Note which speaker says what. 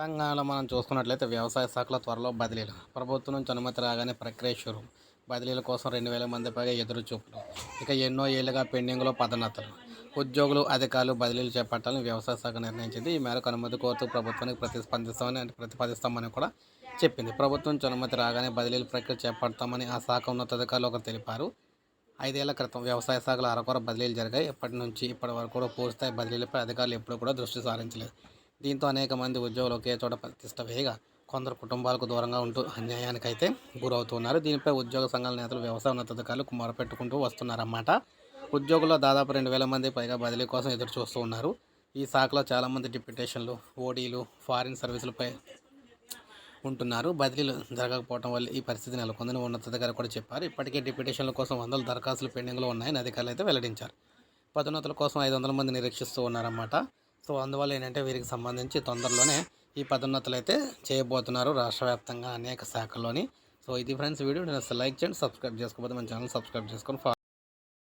Speaker 1: తెలంగాణలో మనం చూసుకున్నట్లయితే వ్యవసాయ శాఖలో త్వరలో బదిలీలు. ప్రభుత్వం నుంచి అనుమతి రాగానే ప్రక్రియ షురు. బదిలీల కోసం రెండు వేల మంది పైగా ఎదురు చూపులు. ఇక ఎన్నో ఏళ్ళుగా పెండింగ్లో పదోన్నతులు. ఉద్యోగులు అధికారులు బదిలీలు చేపట్టాలని వ్యవసాయ శాఖ నిర్ణయించింది. ఈ మేరకు అనుమతి కోరుతూ ప్రభుత్వానికి ప్రతిస్పందిస్తామని ప్రతిపాదిస్తామని కూడా చెప్పింది. ప్రభుత్వం నుంచి అనుమతి రాగానే బదిలీల ప్రక్రియ చేపడతామని ఆ శాఖ ఉన్నతాధికారులు ఒకరు తెలిపారు. ఐదేళ్ళ క్రితం వ్యవసాయ శాఖలో అరకొర బదిలీలు జరిగాయి. ఇప్పటి నుంచి ఇప్పటి వరకు కూడా పూర్తిస్థాయి బదిలీలపై అధికారులు ఎప్పుడూ కూడా దృష్టి సారించలేదు. దీంతో అనేక మంది ఉద్యోగులు ఒకే చోట ప్రతిష్ట వేయగా కొందరు కుటుంబాలకు దూరంగా ఉంటూ అన్యాయానికైతే గురవుతున్నారు. దీనిపై ఉద్యోగ సంఘాల నేతలు వ్యవసాయ ఉన్నతాధికారులు మొరపెట్టుకుంటూ వస్తున్నారన్నమాట. ఉద్యోగుల్లో దాదాపు రెండు వేల మంది పైగా బదిలీ కోసం ఎదురు చూస్తూ ఉన్నారు. ఈ శాఖలో చాలామంది డిప్యుటేషన్లు ఓడీలు ఫారిన్ సర్వీసులపై ఉంటున్నారు. బదిలీలు జరగకపోవడం వల్ల ఈ పరిస్థితి నెలకొందని ఉన్నతాధికారి కూడా చెప్పారు. ఇప్పటికే డిప్యుటేషన్ల కోసం వందల దరఖాస్తులు పెండింగ్లో ఉన్నాయని అధికారులు అయితే వెల్లడించారు. పదోన్నతుల కోసం ఐదు వందల మంది నిరీక్షిస్తూ ఉన్నారన్నమాట. సో అందువల్ల ఏంటంటే వీరికి సంబంధించి తొందరలోనే ఈ పదోన్నతులు అయితే చేయబోతున్నారు రాష్ట్ర వ్యాప్తంగా అనేక శాఖల్లోని. సో ఇది ఫ్రెండ్స్ వీడియో. నేను లైక్ చేయండి సబ్స్క్రైబ్ చేసుకోకపోతే మన ఛానల్ సబ్స్క్రైబ్ చేసుకొని